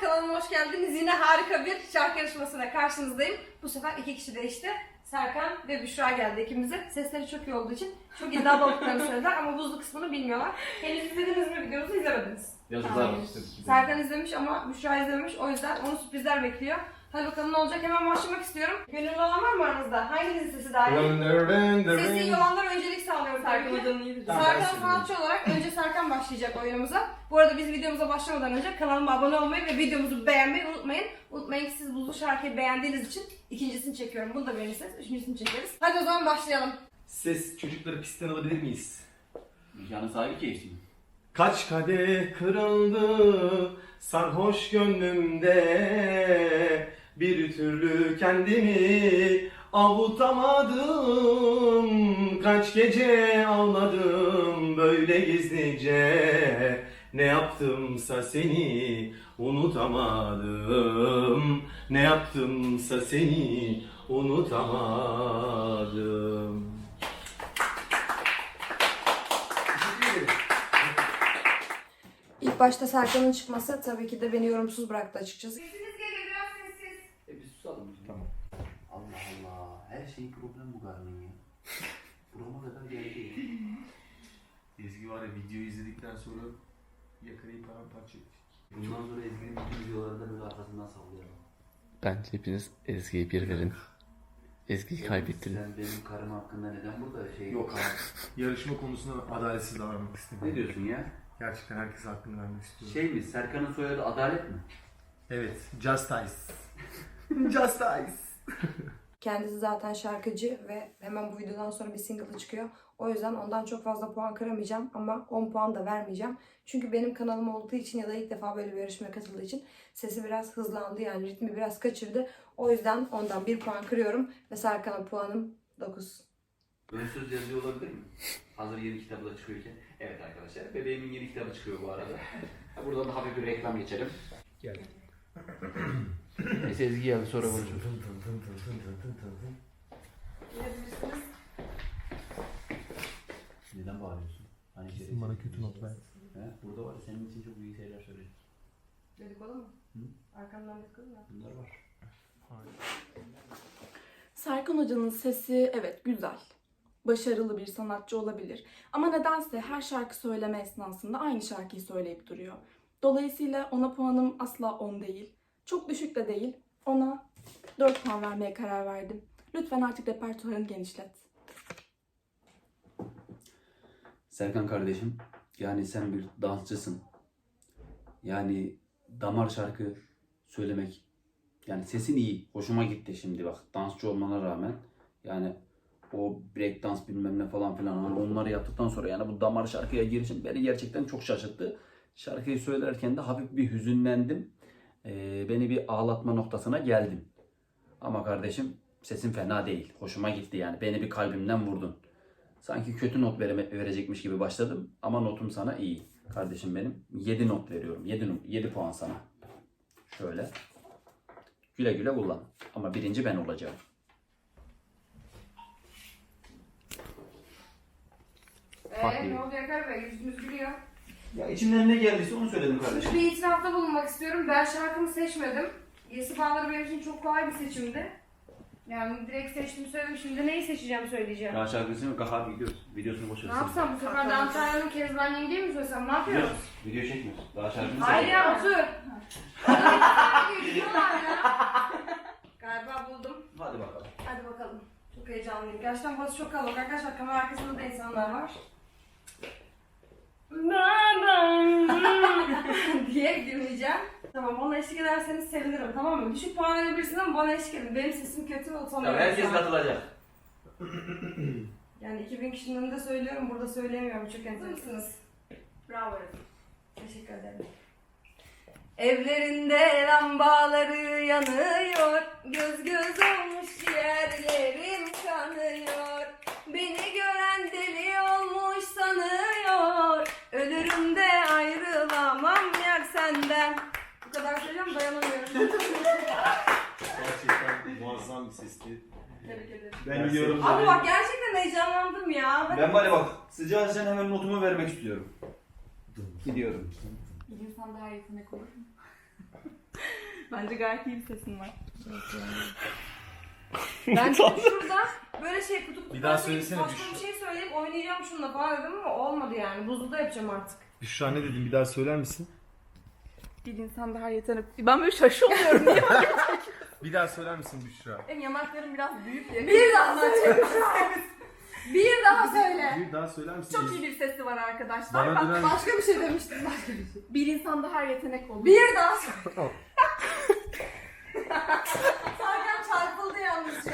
kanalıma hoş geldiniz. Yine harika bir şarkı yarışmasına karşınızdayım. Bu sefer iki kişi değişti. Serkan ve Büşra geldi ikimize. Sesleri çok iyi olduğu için çok iddialı olduklarını söylediler ama buzlu kısmını bilmiyorlar. Henüz izlediniz mi videomuzu izlemediniz. Yazıklar Hayır. olsun. Serkan izlemiş ama Büşra izlememiş. O yüzden onu sürprizler bekliyor. Hadi bakalım ne olacak hemen başlamak istiyorum. Gönüllü olan var mı aranızda? Hanginiz sesi daha iyi? Sesi iyi olanlar öncelik sağlıyorum Serkan tabii ki. Hoca'nın iyidir. Tamam, Serkan sanatçı olarak önce Serkan başlayacak oyunumuza. Bu arada biz videomuza başlamadan önce kanalıma abone olmayı ve videomuzu beğenmeyi unutmayın. Unutmayın ki siz buzlu şarkıyı beğendiğiniz için ikincisini çekiyorum. Bunu da beğenirseniz üçüncüsünü çekeriz. Hadi o zaman başlayalım. Ses çocukları pistten alabilir miyiz? Mekanın sahibi keyifli. Kaç kadeh kırıldı sarhoş gönlümde Bir türlü kendimi avutamadım Kaç gece ağladım böyle gizlice Ne yaptımsa seni unutamadım Ne yaptımsa seni unutamadım. İlk başta Serkan'ın çıkması tabii ki de beni yorumsuz bıraktı açıkçası. Sesiniz geliyor biraz sessiz. E biz susalım. Tamam. Allah Allah. Her şeyin problem bu karnın ya. Burama kadar geldi ya. Ezgi var ya videoyu izledikten sonra yakalayıp paramparça ettik. Bundan sonra Ezgi'nin bütün videolarında böyle arkasından sallayalım. Bence hepiniz Ezgi'ye bir verin. Ezgi'yi kaybettirin. Sen benim karım hakkında neden burada şey... Yok abi. Yarışma konusunda adaletsiz davranmak istemiyorum. Ne diyorsun ya? Gerçekten herkese hakkını vermek istiyorum. Şey mi? Serkan'ın soyadı Adalet mi? Evet. Justice. Justice. Kendisi zaten şarkıcı ve hemen bu videodan sonra bir single çıkıyor. O yüzden ondan çok fazla puan kıramayacağım ama 10 puan da vermeyeceğim. Çünkü benim kanalım olduğu için ya da ilk defa böyle bir yarışmaya katıldığı için sesi biraz hızlandı yani ritmi biraz kaçırdı. O yüzden ondan 1 puan kırıyorum ve Serkan'a puanım 9. Ön söz yazıyor olabilir mi? Hazır yeni kitabı da çıkıyorken. Evet arkadaşlar. Bebeğimin yeni kitabı çıkıyor bu arada. Buradan da hafif bir reklam geçelim. Gel. Neyse Ezgi geldi sonra konuşuruz. Neden bağırıyorsun? Hani Kesin bana kötü not ver. He? Burada var ya, senin için çok iyi şeyler söyleyecek. Dedikodu mu? Hı? Arkamdan dedikodu mu? Bunlar var. Serkan Hoca'nın sesi evet güzel. Başarılı bir sanatçı olabilir. Ama nedense her şarkı söyleme esnasında aynı şarkıyı söyleyip duruyor. Dolayısıyla ona puanım asla 10 değil. Çok düşük de değil. Ona 4 puan vermeye karar verdim. Lütfen artık repertuarını genişlet. Serkan kardeşim, yani sen bir dansçısın. Yani damar şarkı söylemek, yani sesin iyi, hoşuma gitti şimdi bak dansçı olmana rağmen. Yani o break dans bilmem ne falan filan hani onları yaptıktan sonra yani bu damar şarkıya girişim beni gerçekten çok şaşırttı. Şarkıyı söylerken de hafif bir hüzünlendim. Ee, beni bir ağlatma noktasına geldim. Ama kardeşim sesin fena değil. Hoşuma gitti yani. Beni bir kalbimden vurdun. Sanki kötü not verecekmiş gibi başladım ama notum sana iyi. Kardeşim benim 7 not veriyorum. 7, 7 puan sana. Şöyle. Güle güle kullan. Ama birinci ben olacağım. Eee ne oldu Yakar Bey? Yüzünüz gülüyor. Ya içimden ne geldiyse onu söyledim Bir itirafta bulunmak istiyorum. Ben şarkımı seçmedim. Yesi Bağları benim için çok kolay bir seçimdi. Yani direkt seçtim söyledim. Şimdi neyi seçeceğim söyleyeceğim. Ya şarkısını kahar gidiyoruz. Videosunu boş Ne yapsam bu sefer de Antalya'nın Kezban yengeyi mi söylesem? Ne yapıyoruz? Video çekmiyoruz. Daha şarkını Hayır ya otur. Hadi gidiyorlar ya. Galiba buldum. Hadi bakalım. Hadi bakalım. Çok heyecanlıyım. Gerçekten burası çok kalabalık arkadaşlar. Kamera arkasında da insanlar var. diye girmeyeceğim. Tamam bana eşlik ederseniz sevinirim tamam mı? Düşük puan verebilirsiniz ama bana eşlik edin. Benim sesim kötü ve utanıyorum. Ya herkes katılacak. Yani 2000 kişinin önünde söylüyorum, burada söyleyemiyorum. Çok enteresansınız. Bravo. Teşekkür ederim. Evlerinde lambaları yanıyor, göz göz olmuş yerlerim kanıyor. Beni gören deli olmuş sanıyor, ölürüm de ayrılamam yar senden. Bu kadar söyleyeceğim dayanamıyorum. Gerçekten muazzam bir sesti. Tebrik ederim. Ben biliyorum. Abi bak gerçekten heyecanlandım ya. Ben bari bak sıcağı sen hemen notumu vermek istiyorum. Gidiyorum. Bir insan daha yetenek olur mu? Bence gayet iyi bir sesin var. Ben şimdi şurada böyle şey kutup Bir daha kutup söylesene saçma bir şey söyleyip oynayacağım şununla falan dedim ama olmadı yani. Buzluda yapacağım artık. Büşra ne dedin bir daha söyler misin? Bir insanda her yetenek... Ben böyle şaşırmıyorum. Niye Bir daha söyler misin Büşra? Benim yanaklarım biraz büyük ya. Bir daha söyle. bir daha söyle. Bir daha söyler misin? Çok iyi bir sesi var arkadaşlar. Bana Bak, Başka bir şey demiştim. Başka bir şey. bir insanda her yetenek olur. Bir daha söyle. Serkan çarpıldı yalnız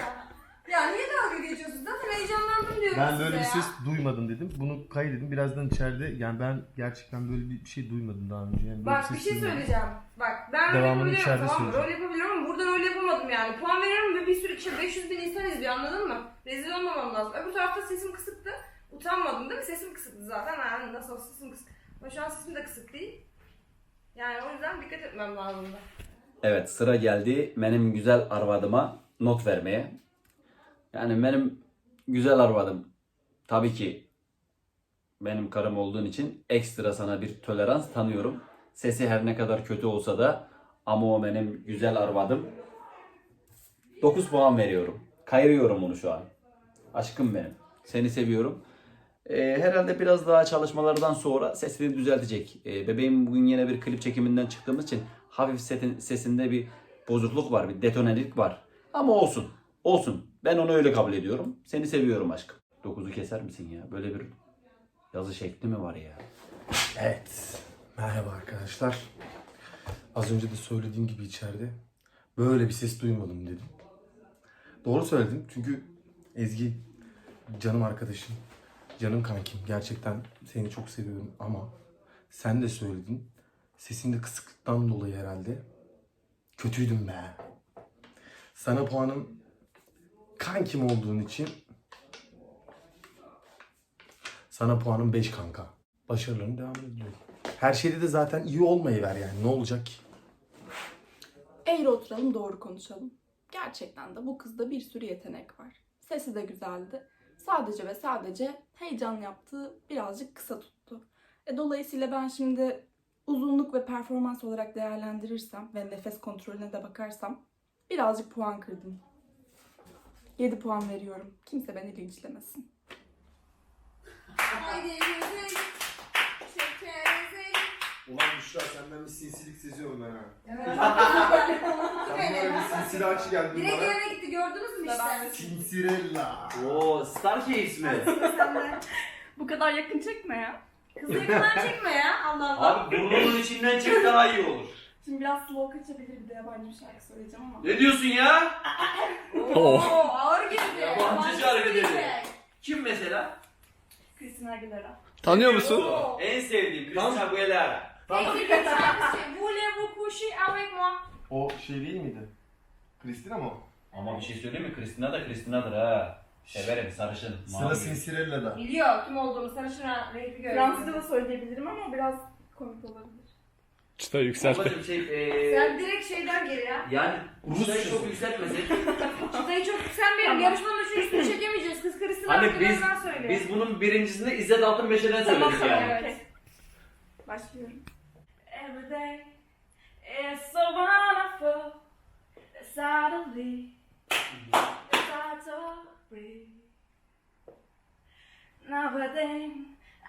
ya. Niye dalga geçiyorsunuz? Zaten heyecanlandım diyorum Ben size böyle bir ya. ses duymadım dedim. Bunu kaydedin. Birazdan içeride yani ben gerçekten böyle bir şey duymadım daha önce. Yani böyle Bak ses bir şey duymadım. söyleyeceğim. Bak ben Devamını rol içeride yapabiliyorum tamam mı? söyleyeceğim. Rol yapabiliyorum ama burada rol yapamadım yani. Puan veriyorum ve bir sürü kişi 500 bin insan izliyor anladın mı? Rezil olmamam lazım. Öbür tarafta sesim kısıktı. Utanmadım değil mi? Sesim kısıktı zaten. Yani nasıl olsa sesim kısık. Ama şu an sesim de kısık değil. Yani o yüzden dikkat etmem lazım da. Evet sıra geldi benim güzel arvadıma not vermeye. Yani benim güzel arvadım tabii ki benim karım olduğun için ekstra sana bir tolerans tanıyorum. Sesi her ne kadar kötü olsa da ama o benim güzel arvadım. 9 puan veriyorum. Kayırıyorum onu şu an. Aşkım benim. Seni seviyorum. Ee, herhalde biraz daha çalışmalardan sonra sesini düzeltecek. Ee, bebeğim bugün yine bir klip çekiminden çıktığımız için hafif setin, sesinde bir bozukluk var, bir detonelik var. Ama olsun. Olsun. Ben onu öyle kabul ediyorum. Seni seviyorum aşkım. Dokuzu keser misin ya? Böyle bir yazı şekli mi var ya? Evet. Merhaba arkadaşlar. Az önce de söylediğim gibi içeride böyle bir ses duymadım dedim. Doğru söyledim çünkü Ezgi canım arkadaşım, canım kankim. Gerçekten seni çok seviyorum ama sen de söyledin. Sesinde kısıklıktan dolayı herhalde kötüydüm be. Sana puanım kankim olduğun için sana puanım 5 kanka. Başarılarını devam ediyorum. Her şeyde de zaten iyi olmayı ver yani. Ne olacak ki? Eğri oturalım doğru konuşalım. Gerçekten de bu kızda bir sürü yetenek var. Sesi de güzeldi. Sadece ve sadece heyecan yaptığı birazcık kısa tuttu. E, dolayısıyla ben şimdi uzunluk ve performans olarak değerlendirirsem ve nefes kontrolüne de bakarsam birazcık puan kırdım. 7 puan veriyorum. Kimse beni linçlemesin. Haydi. Şekerimizi. Ulan Büşra senden bir sinsilik seziyorum ben ha. Evet. Sen böyle bir sinsili açı geldin Direkt bana. yerine gitti gördünüz mü işte? Sinsirella. Oo Starcase mi? Sen de. Bu kadar yakın çekme ya. Kızı yakından çekme ya Allah Allah. Abi burnunun içinden çek daha iyi olur. Şimdi biraz slow kaçabilir bir de yabancı bir şarkı söyleyeceğim ama. Ne diyorsun ya? Oo, ağır girdi. Yabancı şarkı dedi. Kim mesela? Christina Aguilera. Tanıyor musun? Oo. En sevdiğim Christina Aguilera. Şarkısı. Voulez-vous coucher avec moi? O şey değil miydi? Kristina mı o? Ama bir şey söyleyeyim mi? Christina da Christina'dır ha. Severim sarışın. Sıra mavi. Sinsirella'da. Biliyor kim olduğumu sarışına renkli görüyor. Fransızca da söyleyebilirim ama biraz komik olabilir. Çıta. Babacım şey eee Sen direkt şeyden gel ya. yani Rusçayı çok yükseltmesek. Çıtayı çok sen benim Tamam. yarışmanın üçüncüsünü çekemeyeceğiz. Kız Kristina hani hakkında biz ben söyleyeyim. biz bunun birincisinde İzzet Altınbeş'ten Tamam, söyledik tamam, yani. evet. Başlıyorum. Every day is so wonderful. Suddenly, it's hard to breathe. Nowadays,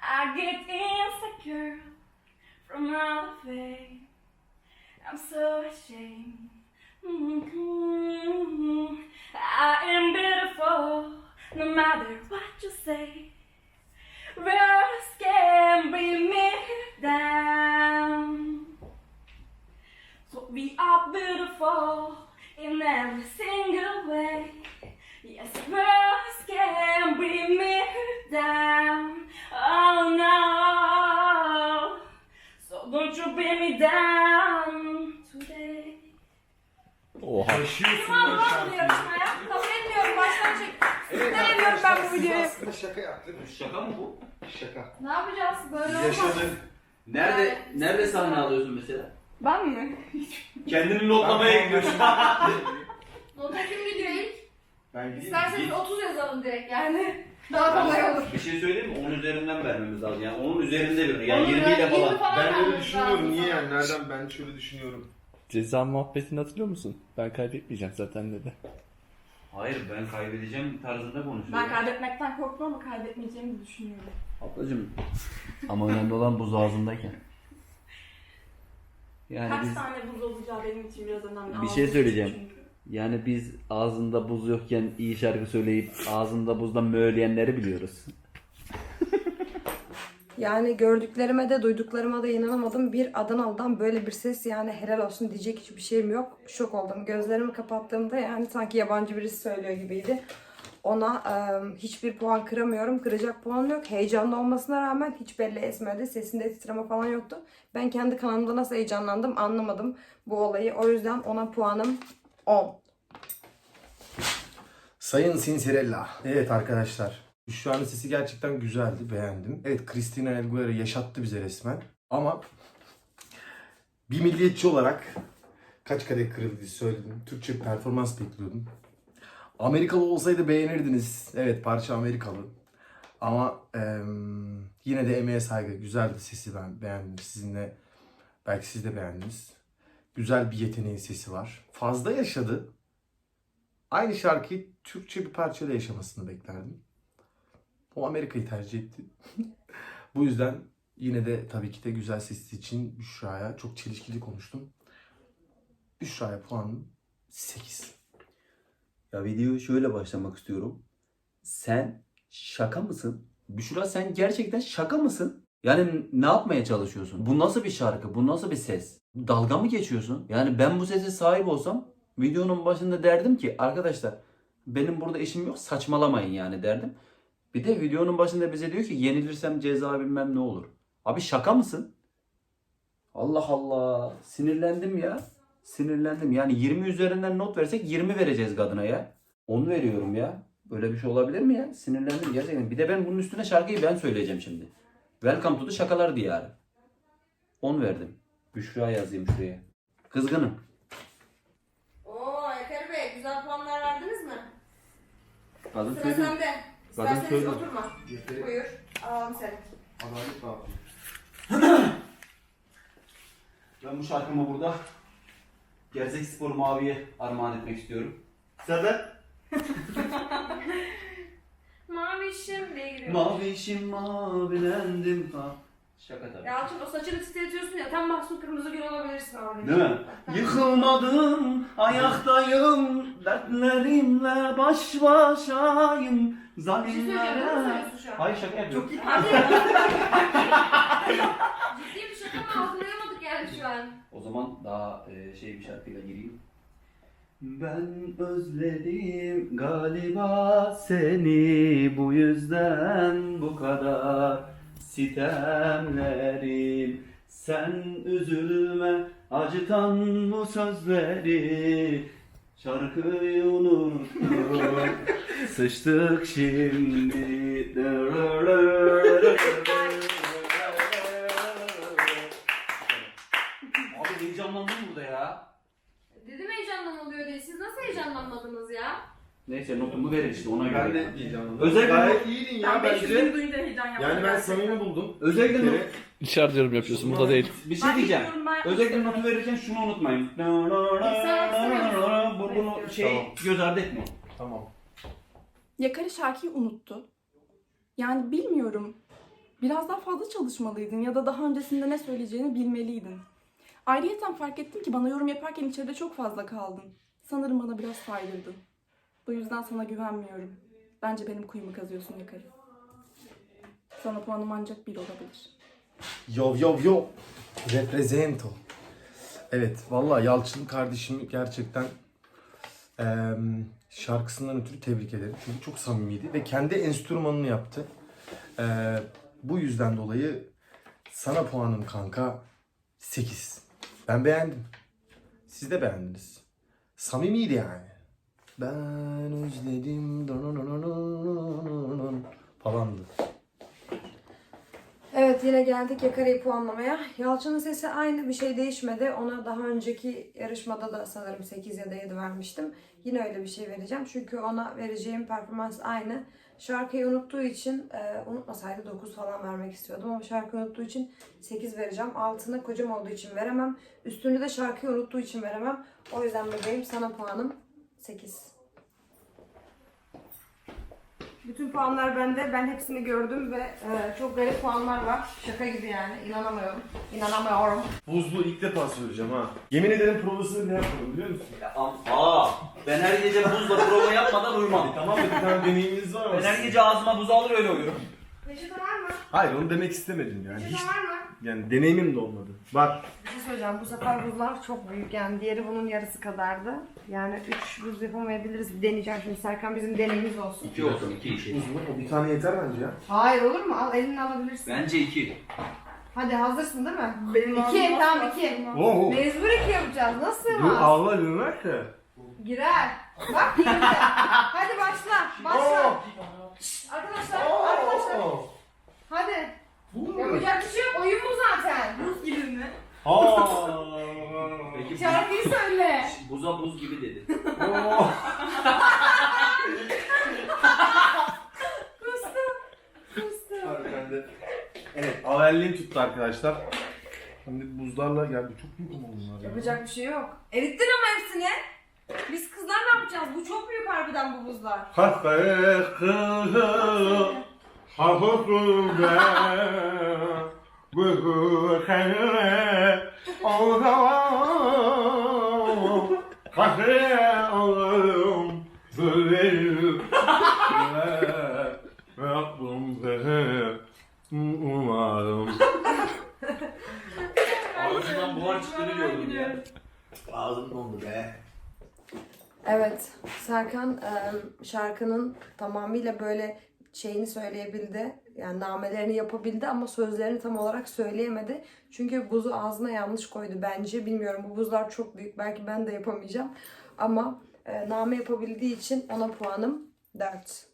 I get insecure from all the fame. I'm so ashamed. Mhm. I am beautiful, no matter what you say. Düşünüyorum. Ceza muhabbetini hatırlıyor musun? Ben kaybetmeyeceğim zaten dedi. Hayır ben kaybedeceğim tarzında konuşuyor. Ben kaybetmekten korktum ama kaybetmeyeceğimi düşünüyorum. Ablacım. Ama önemli olan buz ağzındayken. Yani Kaç biz tane buz olacağı benim için biraz önemli. Bir şey Ağzım söyleyeceğim. çünkü. yani biz ağzında buz yokken iyi şarkı söyleyip ağzında buzdan möğleyenleri biliyoruz. Yani gördüklerime de duyduklarıma da inanamadım. Bir Adanalı'dan böyle bir ses yani helal olsun diyecek hiçbir şeyim yok. Şok oldum. Gözlerimi kapattığımda yani sanki yabancı birisi söylüyor gibiydi. Ona e, hiçbir puan kıramıyorum. Kıracak puan yok. Heyecanlı olmasına rağmen hiç belli etmedi. Sesinde titreme falan yoktu. Ben kendi kanalımda nasıl heyecanlandım anlamadım bu olayı. O yüzden ona puanım 10. Sayın Sinsirella. Evet arkadaşlar. An sesi gerçekten güzeldi. Beğendim. Evet Christina Aguilera yaşattı bize resmen. Ama bir milliyetçi olarak kaç kare kırıldı söyledim. Türkçe performans bekliyordum. Amerikalı olsaydı beğenirdiniz. Evet parça Amerikalı. Ama em, yine de emeğe saygı. Güzeldi sesi ben beğendim. Sizinle belki siz de beğendiniz. Güzel bir yeteneğin sesi var. Fazla yaşadı. Aynı şarkıyı Türkçe bir parçada yaşamasını beklerdim. O Amerika'yı tercih etti. Bu yüzden yine de tabii ki de güzel sesi için Büşra'ya çok çelişkili konuştum. Büşra'ya puanım 8. Ya videoyu şöyle başlamak istiyorum. Sen şaka mısın? Büşra sen gerçekten şaka mısın? Yani ne yapmaya çalışıyorsun? Bu nasıl bir şarkı? Bu nasıl bir ses? Dalga mı geçiyorsun? Yani ben bu sese sahip olsam videonun başında derdim ki arkadaşlar benim burada işim yok saçmalamayın yani derdim. Bir de videonun başında bize diyor ki yenilirsem ceza bilmem ne olur. Abi şaka mısın? Allah Allah sinirlendim ya. Sinirlendim. Yani 20 üzerinden not versek 20 vereceğiz kadına ya. 10 veriyorum ya. Böyle bir şey olabilir mi ya? Sinirlendim gerçekten. Bir de ben bunun üstüne şarkıyı ben söyleyeceğim şimdi. Welcome to the Şakalar Diyarı. 10 verdim. Büşra yazayım şuraya. Kızgınım. Oo Eker Bey güzel puanlar verdiniz mi? Kadın Sıra sende. Zaten İsterseniz söylüyor. oturma. Buyur. Alalım seni. Adalet ne yapayım? Ben bu şarkımı burada Gerzek Spor Mavi'ye armağan etmek istiyorum. Serdar. Mavişim diye giriyor. Mavişim mavilendim ha. Şaka tabii. Yalçın o saçını titretiyorsun ya tam mahsun kırmızı gül olabilirsin orada. Değil mi? Yıkılmadım, ayaktayım, dertlerimle baş başayım. Bir şey söyleyeceğim. Bunu Zalimlere... söylüyorsun şu an. Hayır şaka yapıyorum. Hadi. Ciddi bir şaka mı algılayamadık yani şu an. O zaman daha e, şey bir şarkıyla gireyim. Ben özledim galiba seni bu yüzden bu kadar sitemlerim sen üzülme acıtan bu sözleri şarkıyı unuttum sıçtık şimdi Abi heyecanlandım burada ya. Dedim heyecandan oluyor diye. Siz nasıl heyecanlanmadınız ya? Neyse notumu verin işte ona göre. Ben de diyeceğim. Özellikle- Gayet iyiydin ya Ben 500 bin bence. duyunca heyecan yaptım. Yani ben gerçekten. samimi buldum. Özellikle Bir not, kere- yorum yapıyorsun burada değil. bir şey Ben diyeceğim. bilmiyorum, ben Özellikle yapmıştım. notu verirken şunu unutmayın. Bu bunu şey Tamam. göz ardı etmeyin. Tamam. Yakarı şarkıyı unuttu. Yani bilmiyorum. Biraz daha fazla çalışmalıydın ya da daha öncesinde ne söyleyeceğini bilmeliydin. Ayrıyeten fark ettim ki bana yorum yaparken içeride çok fazla kaldın. Sanırım bana biraz saydırdın. Bu yüzden sana güvenmiyorum. Bence benim kuyumu kazıyorsun Yakarı. Sana puanım ancak bir olabilir. Yo yo yo. Represento. Evet vallahi Yalçın kardeşimi gerçekten em, şarkısından ötürü tebrik ederim. Çünkü çok samimiydi ve kendi enstrümanını yaptı. Eee, bu yüzden dolayı sana puanım kanka 8. Ben beğendim. Siz de beğendiniz. Samimiydi yani. Ben özledim falandı. Evet yine geldik Yakara'yı puanlamaya. Yalçın'ın sesi aynı bir şey değişmedi. Ona daha önceki yarışmada da sanırım 8 ya da 7 vermiştim. Yine öyle bir şey vereceğim. Çünkü ona vereceğim performans aynı. Şarkıyı unuttuğu için, e, unutmasaydı 9 falan vermek istiyordum ama şarkıyı unuttuğu için 8 vereceğim. Altını kocam olduğu için veremem. Üstünü de şarkıyı unuttuğu için veremem. O yüzden bebeğim sana puanım 8. Bütün puanlar bende. Ben hepsini gördüm ve e, çok garip puanlar var. Şaka gibi yani. İnanamıyorum. İnanamıyorum. Buzlu ilk defa söyleyeceğim ha. Yemin ederim provasını bile yapmadım biliyor musun? Ya, am- aa, ben her gece buzla prova yapmadan uyumam. Tamam da bir tane deneyiminiz var ama. Ben her gece ağzıma buz alır öyle uyurum. Peçete var mı? Hayır onu demek istemedim yani. Hiç, Peçete var mı? yani deneyimim de olmadı. Var. Bir şey söyleyeceğim. Bu sefer buzlar çok büyük. Yani diğeri bunun yarısı kadardı. Yani 3 buz yapamayabiliriz. Deneyeceğim şimdi. Serkan bizim deneyimiz olsun. İki olsun iki işi. Uzun o bir tane yeter bence ya. Hayır olur mu? Al elini alabilirsin. Bence iki. Hadi hazırsın değil mi? Benim İki, tamam, iki. Oho. Mecbur iki yapacağız. Nasıl Bu sığmaz? Allah yürümek ki. Girer. Bak girdi. Hadi başla. Başla. Arkadaşlar, Hadi. Yapacak bir şey yok. Oyun bu zaten. Buz gibi mi? Aa. Peki Şarkıyı söyle. buza buz gibi dedi. Oo. Evet, avelliğim tuttu arkadaşlar. Şimdi buzlarla geldi. Çok büyük ama bunlar ya. Yapacak bir şey yok. Erittin ama hepsini. Biz kızlar ne yapacağız? Bu çok büyük harbiden bu buzlar. Kızı hafifim be Bu kahve o zaman Kahve alırım Söylerim Rabbim be Umarım Ağzından buhar çıktığını gördüm ya. Ağzım dondu be. Evet, Serkan e, şarkının tamamıyla böyle şeyini söyleyebildi. Yani namelerini yapabildi ama sözlerini tam olarak söyleyemedi. Çünkü buzu ağzına yanlış koydu bence. Bilmiyorum bu buzlar çok büyük. Belki ben de yapamayacağım. Ama e, name yapabildiği için ona puanım 4.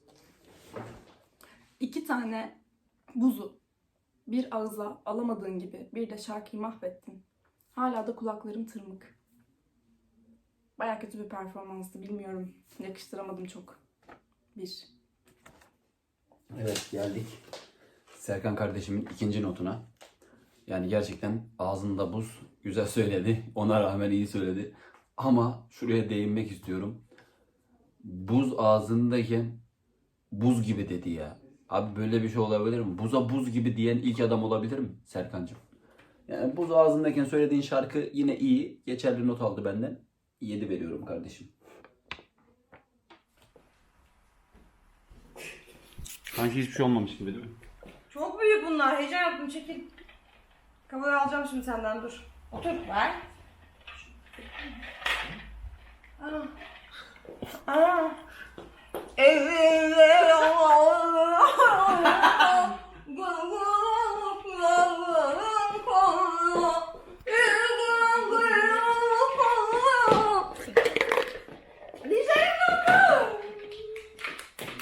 İki tane buzu bir ağza alamadığın gibi bir de şarkıyı mahvettin. Hala da kulaklarım tırmık. Baya kötü bir performanstı bilmiyorum. Yakıştıramadım çok. Bir. Evet geldik. Serkan kardeşimin ikinci notuna. Yani gerçekten ağzında buz güzel söyledi. Ona rağmen iyi söyledi. Ama şuraya değinmek istiyorum. Buz ağzındayken buz gibi dedi ya. Abi böyle bir şey olabilir mi? Buza buz gibi diyen ilk adam olabilir mi Serkancığım? Yani buz ağzındayken söylediğin şarkı yine iyi. Geçerli not aldı benden. 7 veriyorum kardeşim. Sanki hiçbir şey olmamış gibi değil mi? Çok büyük bunlar. Heyecan yaptım. Çekil. Kamerayı alacağım şimdi senden. Dur. Otur. Ver. Aa. Aa. Evinde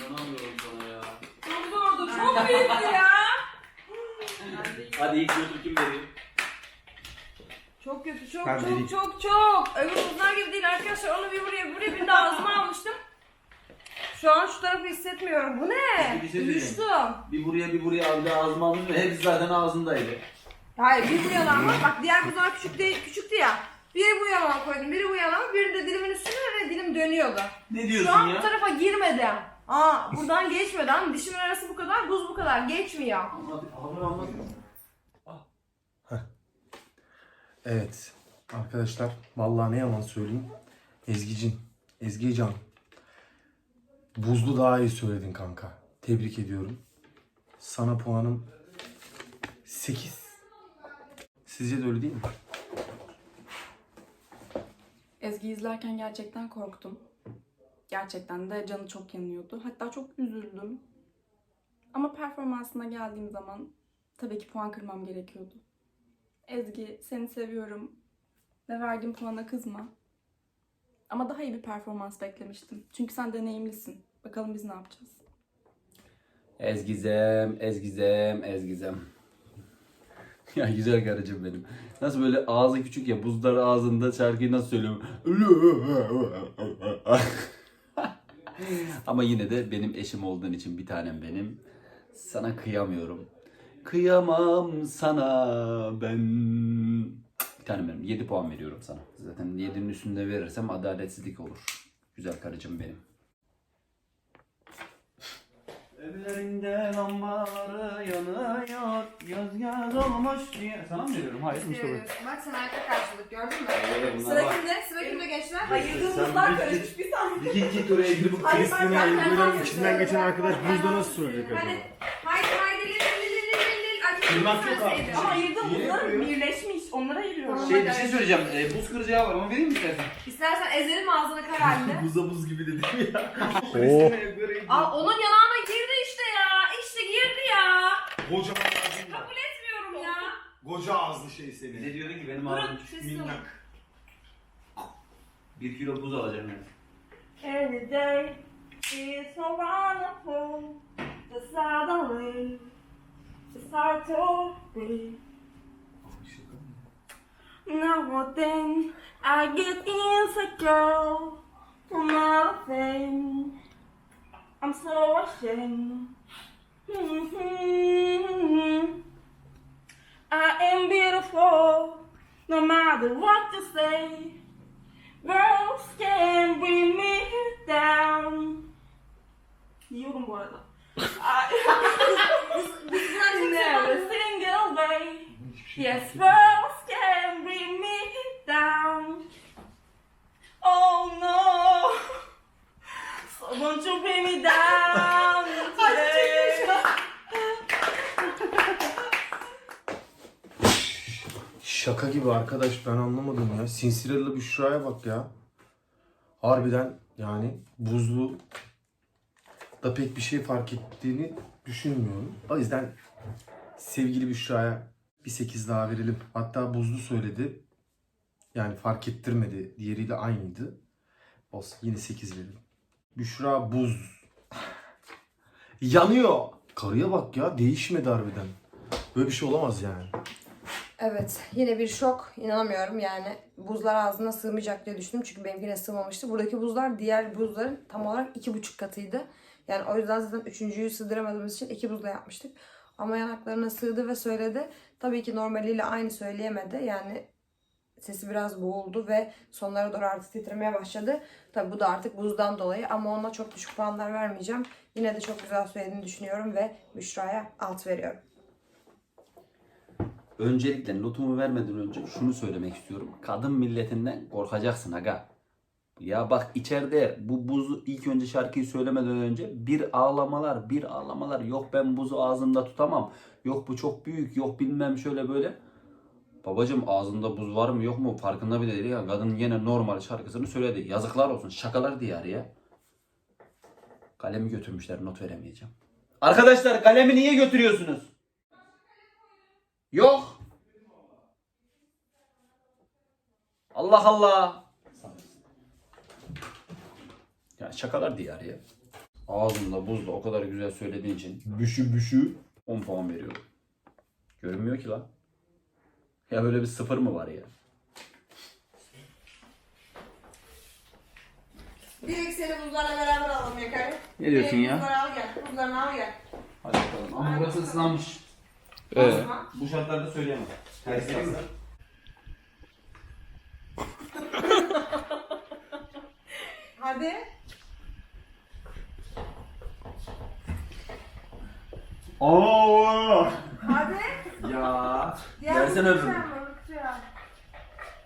İnanamıyorum sana ya. Çok zordu. Çok büyüktü ya. Hadi ilk notu kim veriyor? Çok kötü, çok Ben çok vereyim. çok çok. Öbür buzlar gibi değil arkadaşlar. Onu bir buraya, buraya bir de ağzıma almıştım. Şu an şu tarafı hissetmiyorum. Bu ne? Bir şey söyleyeceğim. Düştüm. Bir buraya bir buraya aldı ağzıma aldım ve hepsi zaten ağzındaydı. Hayır bir bu yana ama bak diğer buzlar küçük değil, küçüktü ya. Biri bu yana koydum, biri bu yana, biri de dilimin üstüne ve dilim dönüyordu. Ne Şu diyorsun an bu ya? tarafa girmedi. Aa buradan geçmedi ama dişimin arası bu kadar, buz bu kadar. Geçmiyor. Anlat, haber anlat. Evet arkadaşlar vallahi ne yalan söyleyeyim. Ezgi'cim, Ezgican. Buzlu daha iyi söyledin kanka. Tebrik ediyorum. Sana puanım 8. Sizce de öyle değil mi? Ezgi izlerken gerçekten korktum. Gerçekten de canı çok yanıyordu. Hatta çok üzüldüm. Ama performansına geldiğim zaman tabii ki puan kırmam gerekiyordu. Ezgi seni seviyorum ve verdiğim puana kızma. Ama daha iyi bir performans beklemiştim. Çünkü sen deneyimlisin. Bakalım biz ne yapacağız? Ezgizem, Ezgizem, Ezgizem. Ya güzel karıcığım benim. Nasıl böyle ağzı küçük ya buzlar ağzında şarkıyı nasıl söylüyorum? Ama yine de benim eşim olduğun için bir tanem benim. Sana kıyamıyorum. Kıyamam sana ben. Bir tanem benim. 7 puan veriyorum sana. Zaten 7'nin üstünde verirsem adaletsizlik olur. Güzel karıcığım benim. Evlerinde lambaları yanıyor, yaz yaz olmuş diye. Sana mı veriyorum? Hayır Mustafa. Bak sen arka karşılık gördün mü? Evet, bunlar Sıra kimde? Sıra kimde gençler? Hayırdığımızlar karışmış bir saniye. Bir git git oraya gidip Hayır, ben- ben- Aguilera ben- içinden geçen arkadaş buzda nasıl söyleyecek acaba? Hadi. Kırmak yok abi. Ama buzlar yapıyor? birleşmiş. Onlara ayırıyorum. Şey bir şey söyleyeceğim. E, buz kıracağı var ama vereyim mi istersen? İstersen ezerim ağzını kar halinde. Buza buz gibi dedim ya. Oo. Aa onun yanağına girdi işte ya. İşte girdi ya. Kocaman ağzın var. Kabul etmiyorum ya. Koca ağızlı şey Bize seni. diyordun ki benim Bırak ağzım küçük. sesini. Minnak. Bir kilo buz alacağım yani. Every day is so wonderful. The suddenly breathe. Now then I get insecure from nothing. I'm so ashamed. Mhm. I am beautiful, no matter what you say. Girls can bring me down. You Yiyorum bu arada. Never single way. Yes, girls can bring me down. Oh no. So won't you bring me down today? Şaka gibi arkadaş ben anlamadım ya. Sinsirella Büşra'ya bak ya. Harbiden yani buzlu da pek bir şey fark ettiğini düşünmüyorum. O yüzden sevgili Büşra'ya bir 8 daha verelim. Hatta buzlu söyledi. Yani fark ettirmedi. Diğeriyle aynıydı. Olsun yine 8 verelim. Büşra buz. Yanıyor. Karıya bak ya değişmedi harbiden. Böyle bir şey olamaz yani. Evet yine bir şok inanamıyorum yani buzlar ağzına sığmayacak diye düşündüm çünkü benimkine sığmamıştı. Buradaki buzlar diğer buzların tam olarak iki buçuk katıydı. Yani o yüzden zaten üçüncüyü sığdıramadığımız için iki buzla yapmıştık. Ama yanaklarına sığdı ve söyledi. Tabii ki normaliyle aynı söyleyemedi. Yani sesi biraz boğuldu ve sonlara doğru artık titremeye başladı. Tabii bu da artık buzdan dolayı ama ona çok düşük puanlar vermeyeceğim. Yine de çok güzel söylediğini düşünüyorum ve Büşra'ya alt veriyorum. Öncelikle notumu vermeden önce şunu söylemek istiyorum. Kadın milletinden korkacaksın aga. Ya bak içeride bu buzu ilk önce şarkıyı söylemeden önce bir ağlamalar bir ağlamalar yok ben buzu ağzımda tutamam. Yok bu çok büyük yok bilmem şöyle böyle. Babacım ağzında buz var mı yok mu farkında bile değil ya. Kadın yine normal şarkısını söyledi. Yazıklar olsun şakalar diyarı ya. Kalemi götürmüşler not veremeyeceğim. Arkadaşlar kalemi niye götürüyorsunuz? Yok. Allah Allah. Ya şakalar diyar ya. Ağzımda buzla o kadar güzel söylediğin için büşü büşü 10 puan veriyorum. Görünmüyor ki lan. Ya böyle bir sıfır mı var ya? Direkt seni buzlarla beraber alalım Yakari. Ne diyorsun ya? Buzları al gel. Buzlarını al gel. Hadi bakalım. Ama burası ıslanmış. Ee, Bu şartlarda söyleyemem. Ters kalsa. Hadi. Oo. Hadi. Ya. Versene buzları öbürünü. bitiyor.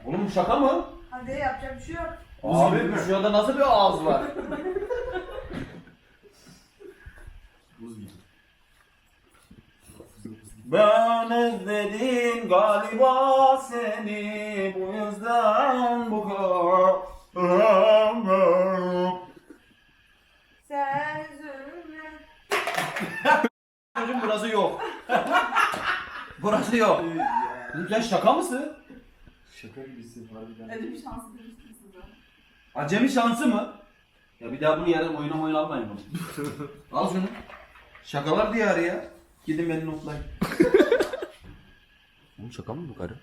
Oğlum bu şaka mı? Hadi yapacak bir şey yok. Abi bu şurada nasıl bir ağız var? Buz gibi. Ben özledim galiba seni bu yüzden bu kadar. Sen üzülme. Çocuğum burası yok. burası yok. Sen şaka mısın? Şaka gibisin harbiden. Hadi bir şans verirsin size. Acemi şansı mı? Ya bir daha bunu yarın oyuna oyun almayın bunu. Al şunu. Şakalar diyarı ya. Gidin beni notlayın. Oğlum şaka mı bu karı?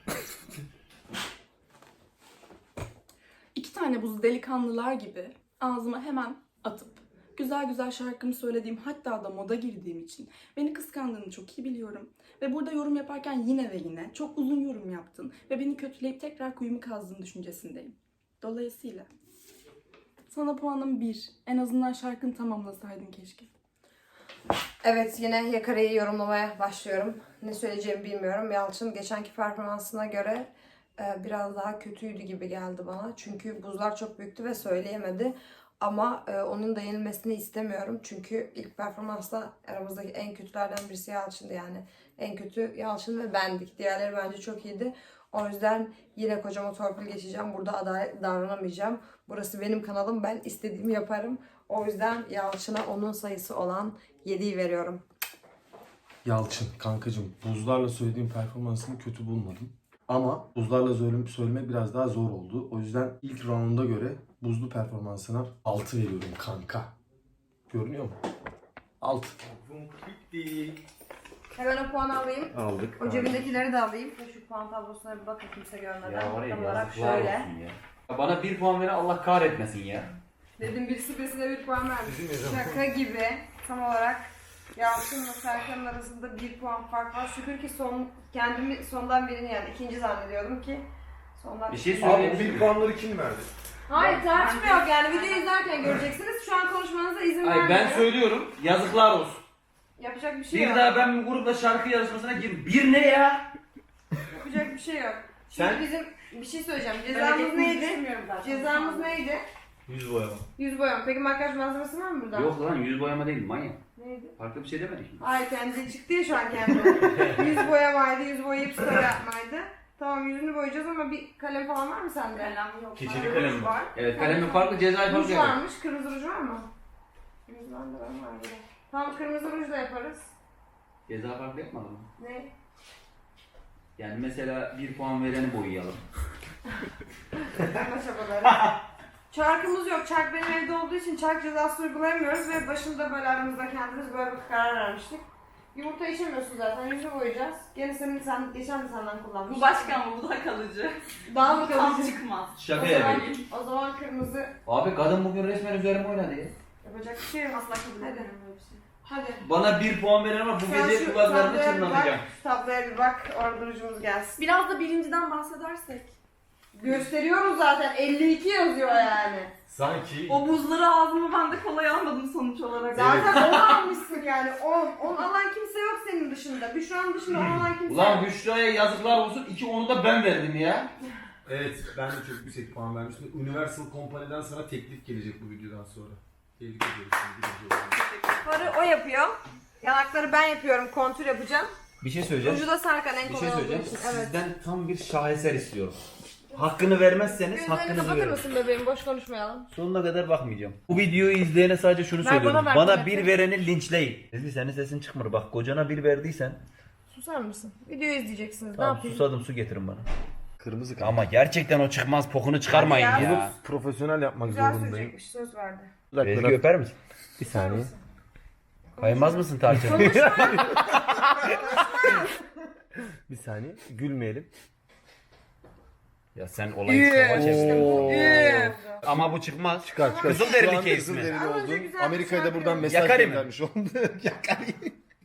İki tane buz delikanlılar gibi ağzıma hemen atıp güzel güzel şarkımı söylediğim hatta da moda girdiğim için beni kıskandığını çok iyi biliyorum. Ve burada yorum yaparken yine ve yine çok uzun yorum yaptın ve beni kötüleyip tekrar kuyumu kazdığın düşüncesindeyim. Dolayısıyla sana puanım bir. En azından şarkını tamamlasaydın keşke. Evet yine Yakara'yı yorumlamaya başlıyorum. Ne söyleyeceğimi bilmiyorum. Yalçın geçenki performansına göre e, biraz daha kötüydü gibi geldi bana. Çünkü buzlar çok büyüktü ve söyleyemedi. Ama e, onun da yenilmesini istemiyorum. Çünkü ilk performansta aramızdaki en kötülerden birisi Yalçın'dı yani. En kötü Yalçın ve bendik. Diğerleri bence çok iyiydi. O yüzden yine kocama torpil geçeceğim. Burada adalet davranamayacağım. Burası benim kanalım. Ben istediğimi yaparım. O yüzden Yalçın'a onun sayısı olan 7'yi veriyorum. Yalçın kankacığım buzlarla söylediğim performansını kötü bulmadım. Ama buzlarla söyle- söylemek biraz daha zor oldu. O yüzden ilk rounda göre buzlu performansına 6 veriyorum kanka. Görünüyor mu? 6. Bitti. Hemen o puanı alayım. Aldık. O cebindekileri de alayım. Şu puan tablosuna bir bakın kimse görmeden. Ya var ya Tam olarak yazıklar şöyle. ya. Bana bir puan veren Allah kahretmesin ya. Dedim birisi birisine bir puan vermiş. Şaka gibi. Tam olarak Yalçın'la Serkan'ın arasında bir puan fark var. Şükür ki son kendimi sondan birini yani ikinci zannediyordum ki sondan Bir şey Abi söyleyeyim. bu bir puanları kim verdi? Hayır tartışma yok yani video izlerken göreceksiniz. Şu an konuşmanıza izin Ay ben vermiyorum. söylüyorum. Yazıklar olsun. Yapacak bir şey Bir yok. daha ben bu grupla şarkı yarışmasına gir. Bir ne ya? Yapacak bir şey yok. Şimdi Sen- bizim bir şey söyleyeceğim. Cezamız neydi? Cezamız neydi? Yüz boyama. Yüz boyama. Peki makyaj malzemesi var mı burada? Yok lan yüz boyama değil manyak. Neydi? Farklı bir şey demedik mi? Hayır kendi çıktı ya şu an kendi. yüz boyamaydı, yüz boyayıp story yapmaydı. Tamam yüzünü boyayacağız ama bir kalem falan var mı sende? Kalem yok. Keçeli kalem mi? var. Evet kalemle farklı cezayı Ruj farklı yapar. varmış. Kırmızı ruj var mı? Kırmızı? Var. Tamam kırmızı ruj da yaparız. Ceza farklı yapmadın mı? Ne? Yani mesela bir puan vereni boyayalım. Anla çabaları. Çarkımız yok. Çark benim evde olduğu için çark cezası uygulayamıyoruz ve başında böyle aramızda kendimiz böyle bir karar vermiştik. Yumurta içemiyorsun zaten. Yüzünü boyayacağız. Gene senin sen geçen de senden kullanmıştık. Bu başka ama bu da kalıcı. Daha mı Tam kalıcı? çıkmaz. O Şaka zaman, yapayım. o zaman kırmızı Abi kadın bugün resmen üzerime oynadı ya. yapacak bir şey yok. Asla kabul Hadi. böyle bir şey. Hadi. Bana bir puan veren ama bu Sen gece şu kulaklarını tabloya bir çınlatacağım. bak. Şu tabloya bir bak. Orada rujumuz gelsin. Biraz da birinciden bahsedersek. Gösteriyoruz zaten. 52 yazıyor yani. Sanki O buzları ağzıma ben de kolay almadım sonuç olarak. Zaten 10 almışsın yani. 10. 10 alan kimse yok senin dışında. Büşra'nın dışında 10 alan kimse Ulan yok. Büşra'ya yazıklar olsun. iki onu da ben verdim ya. Evet ben de çok yüksek puan vermiştim. Universal Company'den sana teklif gelecek bu videodan sonra. Tebrik ediyoruz seni. birinci. Farı o yapıyor. Yanakları ben yapıyorum. Kontür yapacağım. Bir şey söyleyeceğim. Ruju da Serkan en Bir kolay şey olduğu söyleyeceğim. için. Evet. Sizden tam bir şaheser istiyorum. Hakkını vermezseniz Gözlerini hakkınızı kapatır verin. mısın bebeğim? Boş konuşmayalım. Sonuna kadar bakmayacağım. Bu videoyu izleyene sadece şunu Ver söylüyorum. bana, ver Bana bir vereni linçleyin. Ezgi senin sesin çıkmıyor. Bak kocana bir verdiysen. Susar mısın? Videoyu izleyeceksiniz. ne Tamam yapayım? susadım su getirin bana. Kırmızı Ama gerçekten o çıkmaz pokunu çıkarmayın Hadi ya. ya. Profesyonel yapmak Güzel zorundayım. söyleyecekmiş. Söz verdi. Ezgi öper misin? Bir saniye. Kaymaz mısın tarçın? Bir saniye. Gülmeyelim. Ya sen olayı çevirdin. Oo. Ama bu çıkmaz. Çıkar çıkar. Kızıl Şu an case mi? derili Az önce oldun. güzel bir Amerika'ya da şarkı buradan mesaj Yakari mi? göndermiş oldu. Yakari.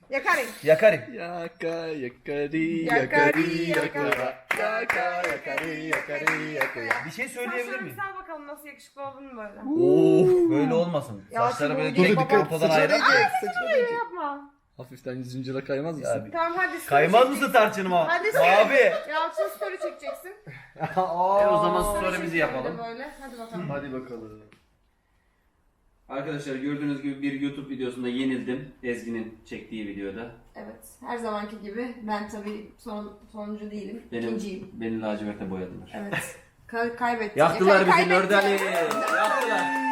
Yakarım. Yakarım. Yaka yakari Yakari, yakari. Yaka yakari yakari yakari. Bir şey söyleyebilir miyim? sal bakalım nasıl yakışıklı oldun böyle. Oo, böyle olmasın. Ya Saçları şimdi böyle bu direkt dikkat- ortadan Saçına ayrı. değecek. Saçına değecek. Yapma. Hafiften yüzüncüle kaymaz mısın? abi. Tamam hadi. story Kaymaz çekeceksin. mısın tarçınıma? Hadi sen. Abi. Yalçın story çekeceksin. E o zaman Story story'mizi yapalım. Böyle. Hadi bakalım. Hadi bakalım. Arkadaşlar gördüğünüz gibi bir YouTube videosunda yenildim. Ezgi'nin çektiği videoda. Evet. Her zamanki gibi. Ben tabii son, sonuncu değilim. Benim, İkinciyim. beni laciverte boyadılar. Evet. Ka- kaybettim. Yaktılar Efendim, bizi. Nördali. Yaktılar.